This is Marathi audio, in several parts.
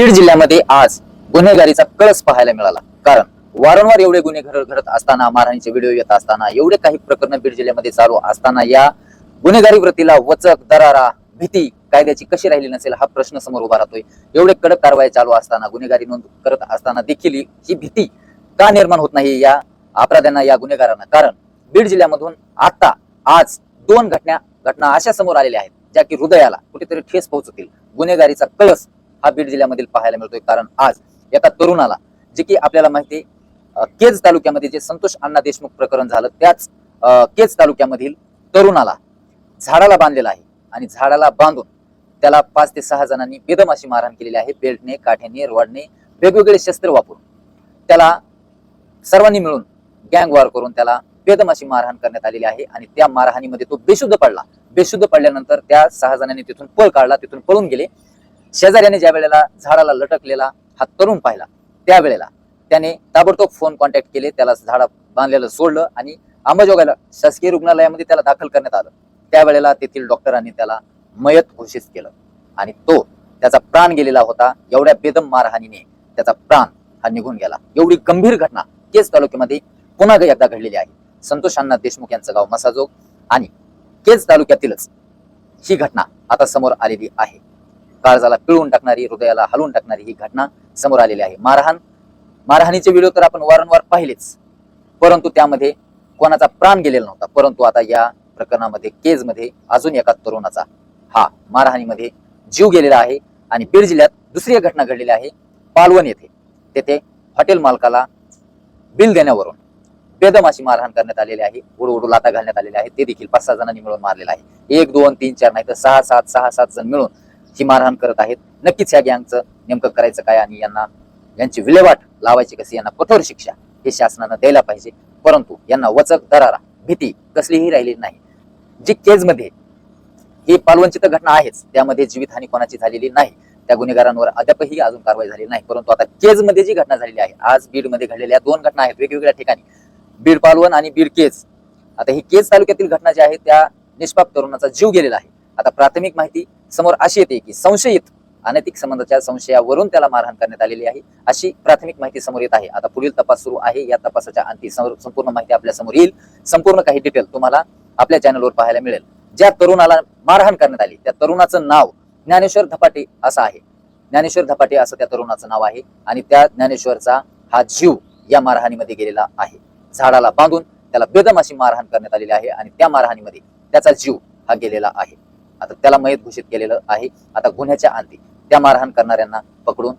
बीड जिल्ह्यामध्ये आज गुन्हेगारीचा कळस पाहायला मिळाला. कारण वारंवार एवढे गुन्हे घड- घडत असताना मारहाणीचे व्हिडिओ येत असताना एवढे काही प्रकरण बीड जिल्ह्यामध्ये चालू असताना या गुन्हेगारी वृत्तीला वचक दरारा भीती कायद्याची कशी राहिली नसेल हा प्रश्न समोर उभा राहतोय. एवढे कडक कारवाई चालू असताना गुन्हेगारी नोंद करत असताना देखील ही- ही भीती का निर्माण होत नाही या अपराध्यांना या गुन्हेगारांना? कारण बीड जिल्ह्यामधून आता आज दोन घटना घटना अशा समोर आलेल्या आहेत ज्या की हृदयाला कुठेतरी ठेस पोहोचतील. गुन्हेगारीचा कळस हा बीड जिल्ह्यामधील पाहायला मिळतोय. कारण आज एका तरुणाला जे की आपल्याला माहिती केज तालुक्यामध्ये जे संतोष अण्णा देशमुख प्रकरण झालं त्याच केज तालुक्यामधील तरुणाला झाडाला बांधलेला आहे. आणि झाडाला बांधून त्याला पाच ते सहा जणांनी बेदम अशी मारहाण केलेली आहे. बेल्टने काठ्याने रॉडने वेगवेगळे शस्त्र वापरून त्याला सर्वांनी मिळून गँग वॉर करून त्याला बेदम अशी मारहाण करण्यात आलेली आहे. आणि त्या मारहाणीमध्ये तो बेशुद्ध पडला. बेशुद्ध पडल्यानंतर त्या सहा जणांनी तिथून पळ काढला. तिथून पळून गेले. शेजाऱ्याने ज्या वेळेला झाडाला लटकलेला हात तरुण पाहिला त्यावेळेला त्याने ताबडतोब फोन कॉन्टॅक्ट केले त्याला झाडा बांधलेलं सोडलं आणि अंबाजोगाईला शासकीय रुग्णालयामध्ये त्याला दाखल करण्यात आलं. त्यावेळेला तेथील डॉक्टरांनी त्याला मयत घोषित केलं आणि तो त्याचा प्राण गेलेला होता एवढ्या बेदम मारहाणीने त्याचा प्राण हा निघून गेला. एवढी गंभीर घटना केज तालुक्यामध्ये पुन्हा एकदा घडलेली आहे. संतोष अण्णा देशमुख यांचं गाव मसाजोग आणि केज तालुक्यातीलच ही घटना आता समोर आलेली आहे. काळजाला पिळून टाकणारी हृदयाला हलवून टाकणारी ही घटना समोर आलेली आहे. मारहाण मारहाणीचे व्हिडिओ तर आपण वारंवार पाहिलेच. परंतु त्यामध्ये कोणाचा प्राण गेलेला नव्हता. परंतु आता या प्रकरणामध्ये केजमध्ये अजून एका तरुणाचा हा मारहाणीमध्ये जीव गेलेला आहे आणि बीड जिल्ह्यात दुसरी एक घटना घडलेली आहे पालवण येथे. तेथे हॉटेल मालकाला बिल देण्यावरून बेदम अशी मारहाण करण्यात आलेली आहे. उडू उडू लाता घालण्यात आलेल्या आहे ते देखील पाच सहा जणांनी मिळून मारलेला आहे. एक दोन तीन चार नाही तर सहा सात सहा सात जण मिळून ही मारहाण करत आहेत. नक्कीच या गँगचं नेमकं करायचं काय आणि यांना यांची विल्हेवाट लावायची कशी यांना कठोर शिक्षा हे शासनानं द्यायला पाहिजे. परंतु यांना वचक दरारा भीती कसलीही राहिली नाही. जी केजमध्ये ही पालवणची तर घटना आहेच त्यामध्ये जीवितहानी कोणाची झालेली नाही. त्या गुन्हेगारांवर अद्यापही अजून कारवाई झाली नाही. परंतु आता केजमध्ये जी घटना झालेली आहे आज बीडमध्ये घडलेल्या दोन घटना आहेत वेगवेगळ्या ठिकाणी. बीड पालवण आणि बीड केज. आता ही केज तालुक्यातील घटना जी आहे त्या निष्पाप तरुणाचा जीव गेलेला आहे. आता प्राथमिक माहिती समोर अशी येते की संशयित अनैतिक संबंधाच्या संशयावरून त्याला मारहाण करण्यात आलेली आहे. अशी प्राथमिक माहिती समोर येत आहे. आता पुढील तपास सुरू आहे. या तपासाच्या अंती संपूर्ण माहिती आपल्यासमोर येईल. संपूर्ण काही डिटेल तुम्हाला आपल्या चॅनलवर पाहायला मिळेल. ज्या तरुणाला मारहाण करण्यात आली त्या तरुणाचं नाव ज्ञानेश्वर धपाटे असं आहे. ज्ञानेश्वर धपाटे असं त्या तरुणाचं नाव आहे. आणि त्या ज्ञानेश्वरचा हा जीव या मारहाणीमध्ये गेलेला आहे. झाडाला बांधून त्याला बेदम अशी मारहाण करण्यात आलेली आहे. आणि त्या मारहाणीमध्ये त्याचा जीव हा गेलेला आहे. आता त्याला मयत घोषित केलेलं आहे. आता गुन्ह्याच्या अंती त्या मारहाण करणाऱ्यांना पकडून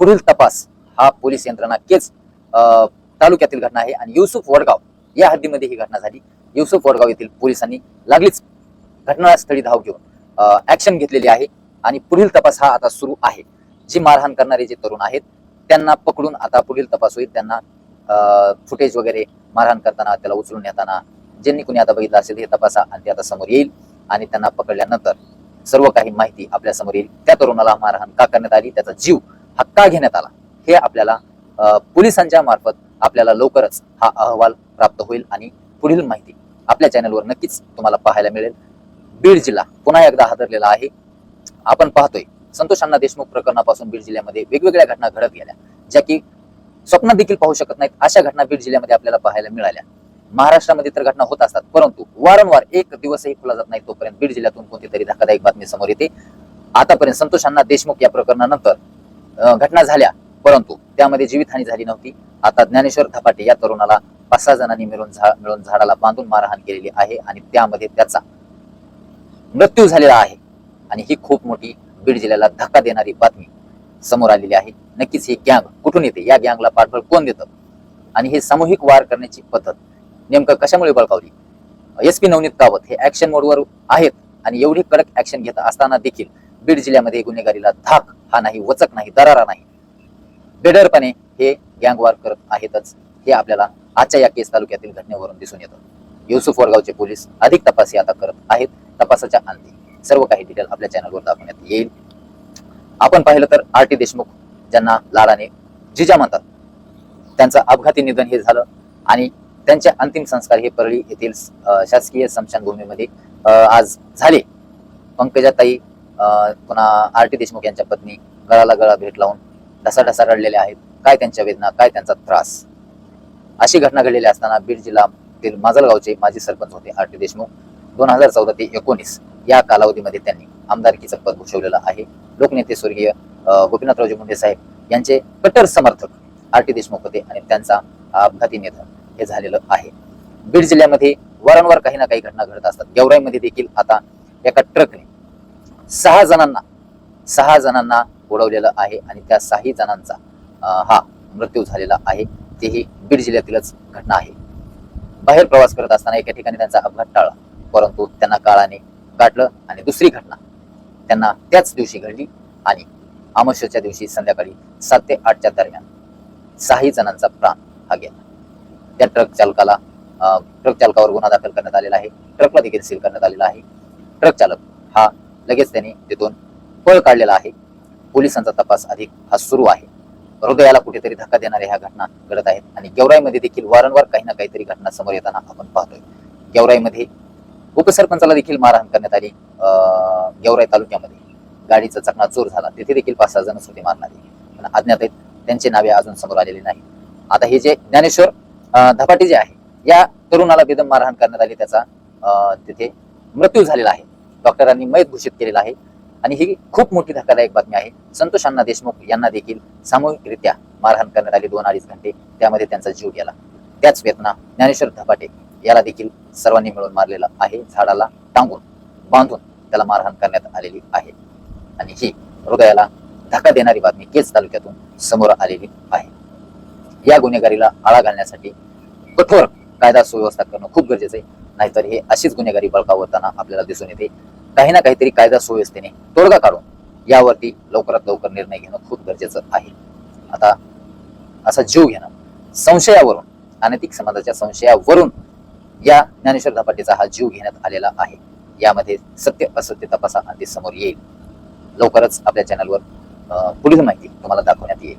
पुढील तपास हा पोलीस यंत्रणा केच अं, तालुक्यातील घटना आहे. आणि युसुफ वडगाव या हद्दीमध्ये ही घटना झाली. युसुफ वडगाव येथील पोलिसांनी लागलीच घटनास्थळी धाव घेऊन ऍक्शन घेतलेली आहे. आणि पुढील तपास हा आता सुरू आहे. जी मारहाण करणारे जे तरुण आहेत त्यांना पकडून आता पुढील तपास होईल. त्यांना फुटेज वगैरे मारहाण करताना त्याला उचलून नेताना ज्यांनी कुणी आता बघितलं असेल हे तपासा आणि ते आता समोर येईल. आणि त्यांना पकडल्यानंतर सर्व काही माहिती आपल्यासमोर येईल. त्या तरुणाला मारहाण का करण्यात आली? त्याचा जीव हा का घेण्यात आला? हे आपल्याला पोलिसांच्या मार्फत आपल्याला लवकरच हा अहवाल प्राप्त होईल आणि पुढील माहिती आपल्या चॅनलवर नक्कीच तुम्हाला पाहायला मिळेल. बीड जिल्हा पुन्हा एकदा हादरलेला आहे. आपण पाहतोय संतोष अण्णा देशमुख प्रकरणापासून बीड जिल्ह्यामध्ये वेगवेगळ्या घटना घडत गेल्या ज्या की स्वप्नात देखील पाहू शकत नाहीत. अशा घटना बीड जिल्ह्यामध्ये आपल्याला पाहायला मिळाल्या. महाराष्ट्रामध्ये तर घटना होत असतात परंतु वारंवार एक दिवसही खुला जात नाही तोपर्यंत बीड जिल्ह्यातून कोणती तरी धक्कादायक बातमी समोर येते. आतापर्यंत संतोष अण्णा देशमुख या प्रकरणानंतर घटना झाल्या परंतु त्यामध्ये जीवितहानी झाली नव्हती. आता ज्ञानेश्वर थपाटे या तरुणाला पाच सहा जणांनी मिळून मिळून झाडाला बांधून मारहाण केलेली आहे आणि त्यामध्ये त्याचा मृत्यू झालेला आहे. आणि ही खूप मोठी बीड जिल्ह्याला धक्का देणारी बातमी समोर आलेली आहे. नक्कीच ही गँग कुठून येते? या गँगला पाठबळ कोण देतं? आणि हे सामूहिक वार करण्याची पद्धत नेमकं कशामुळे बळकावली? एस पी नवनीत कावत हे ऍक्शन मोडवर आहेत आणि एवढी कडक ऍक्शन घेत असताना देखील बीड जिल्ह्यामध्ये गुन्हेगारीला धाक हा नाही वचक नाही दरारा नाही. बेडरपणे हे गँगवार करत आहेतच. हे आपल्याला आजच्या या केस तालुक्यातील घटनेवरून दिसून येतं. युसुफ वडगावचे पोलीस अधिक तपास आता करत आहेत. तपासाच्या अंती सर्व काही डिटेल आपल्या चॅनलवर दाखवण्यात येईल. आपण पाहिलं तर आर टी देशमुख ज्यांना लाडाने जिजा म्हणतात त्यांचं अपघाती निधन हे झालं आणि त्यांचे अंतिम संस्कार हे परळी येथील शासकीय स्मशानभूमीमध्ये आज झाले. पंकजाताई अं, पुन्हा आर टी देशमुख यांच्या पत्नी गळाला गळा भेट लावून ढसाढसा रडलेल्या आहेत. काय त्यांच्या वेदना काय त्यांचा त्रास? अशी घटना घडलेली असताना बीड जिल्ह्यातील माजलगावचे माजी सरपंच होते आर टी देशमुख. दोन हजार चौदा ते एकोणीस या कालावधीमध्ये त्यांनी आमदारकीचं पद भूषवलेलं आहे. लोकनेते स्वर्गीय गोपीनाथरावजी मुंडे साहेब यांचे कट्टर समर्थक आर टी देशमुख होते आणि त्यांचा अपघाती निधन हे झालेलं आहे. बीड जिल्ह्यामध्ये वारंवार काही ना काही घटना घडत असतात. गेवराईमध्ये देखील आता एका ट्रकने सहा जणांना सहा जणांना उडवलेलं आहे आणि त्या सहाही जणांचा हा मृत्यू झालेला आहे. तेही बीड जिल्ह्यातीलच घटना आहे. बाहेर प्रवास करत असताना एका ठिकाणी त्यांचा अपघात टाळला. परंतु त्यांना काळाने गाठलं आणि दुसरी घटना त्यांना त्याच दिवशी घडली आणि अमावस्येच्या दिवशी संध्याकाळी सात ते आठच्या दरम्यान सहाही जणांचा प्राण हा गेला. त्या ट्रक चालकाला ट्रक चालकावर गुन्हा दाखल करण्यात आलेला आहे. ट्रकला देखील सील करण्यात आलेला आहे. ट्रक चालक हा लगेच त्यांनी तिथून पळ काढलेला आहे. पोलिसांचा तपास अधिक हा सुरू आहे. हृदयाला कुठेतरी धक्का देणाऱ्या ह्या घटना घडत आहेत आणि गेवराईमध्ये देखील वारंवार काही ना काहीतरी घटना समोर येताना आपण पाहतोय. गेवराईमध्ये उपसरपंचाला देखील मारहाण करण्यात आली. अं, गेवराई तालुक्यामध्ये गाडीचा चकनाचूर झाला. तिथे देखील पाच सहा जण होते मारणारे. पण अज्ञात आहेत. त्यांची नावे अजून समोर आलेली नाही आता हे जे ज्ञानेश्वर धपाटे जे आहे या तरुणाला बेदम मारहाण करण्यात आली. त्याचा अं, तिथे मृत्यू झालेला आहे. डॉक्टरांनी मयत घोषित केलेला आहे. आणि ही खूप मोठी धक्कादायक बातमी आहे. संतोष अण्णा देशमुख यांना देखील सामूहिकरित्या मारहाण करण्यात आली. दोन अडीच घंटे त्यामध्ये त्यांचा जीव गेला. त्याच वेदना ज्ञानेश्वर धपाटे याला देखील सर्वांनी मिळून मारलेला आहे. झाडाला टांगून बांधून त्याला मारहाण करण्यात आलेली आहे. आणि ही हृदयाला धक्का देणारी बातमी केज तालुक्यातून समोर आलेली आहे. या गुन्हेगारीला आळा घालण्यासाठी कठोर कायदा सुव्यवस्था करणं खूप गरजेचं आहे. नाहीतर हे अशीच गुन्हेगारी बळकावताना आपल्याला दिसून येते. काही ना काहीतरी कायदा सुव्यवस्थेने तोडगा काढून यावरती लवकरात लवकर निर्णय घेणं खूप गरजेचं आहे. आता असा जीव घेणं संशयावरून अनैतिक समाजाच्या संशयावरून या ज्ञानेश्वर धपाटेचा हा जीव घेण्यात आलेला आहे. यामध्ये सत्य असत्य तपासा आणि समोर येईल. लवकरच आपल्या चॅनलवर पुढील माहिती तुम्हाला दाखवण्यात येईल.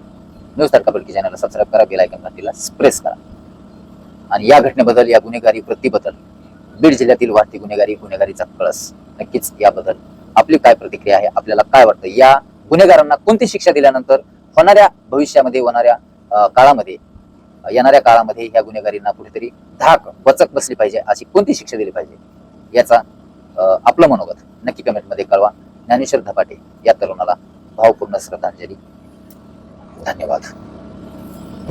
न्यूज तडका बडकी चॅनलला सबस्क्राईब करा बेल आयकॉन घंटीला प्रेस करा. आणि या घटनेबद्दल या गुन्हेगारी वृत्तीबद्दल बीड जिल्ह्यातील वाढती गुन्हेगारी गुन्हेगारीचा कळस नक्कीच याबद्दल आपली काय प्रतिक्रिया आहे आपल्याला काय वाटतं? या गुन्हेगारांना कोणती शिक्षा दिल्यानंतर होणाऱ्या भविष्यामध्ये होणाऱ्या काळामध्ये येणाऱ्या काळामध्ये या गुन्हेगारींना कुठेतरी धाक वचक बसली पाहिजे अशी कोणती शिक्षा दिली पाहिजे? याचा आपलं मनोगत नक्की कमेंटमध्ये कळवा. ज्ञानेश्वर धपाटे या तरुणाला भावपूर्ण श्रद्धांजली. धन्यवाद.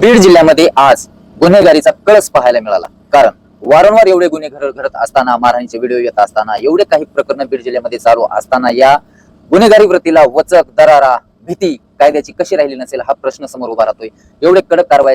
बीड जिल्ह्यामध्ये आज गुन्हेगारीचा कळस पाहायला मिळाला. कारण वारंवार एवढे गुन्हे घड- घडत असताना मारहाणीचे व्हिडिओ येत असताना एवढे काही प्रकरण बीड जिल्ह्यामध्ये चालू असताना या गुन्हेगारी वृत्तीला वचक दरारा भीती कायद्याची कशी राहिली नसेल हा प्रश्न समोर उभा राहतोय. एवढे कडक कारवाई